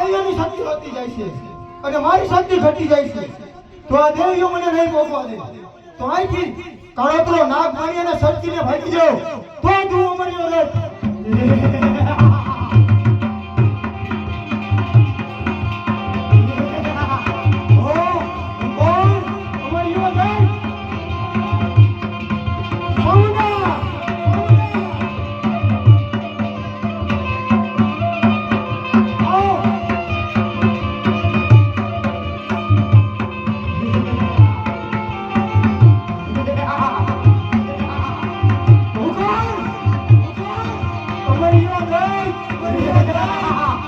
દેવીઓની શક્તિ વધતી જાય છે. અને મારી શક્તિ ઘટી જાય છે. તો આ દેવીઓ મને નહીં પહોંચવા દે. તો અહીંથી કળોતરો નાગ માની અને શક્તિને ભાગી જાઓ. તો તું અમારી મદદ મરીનો જય મરીનો જય.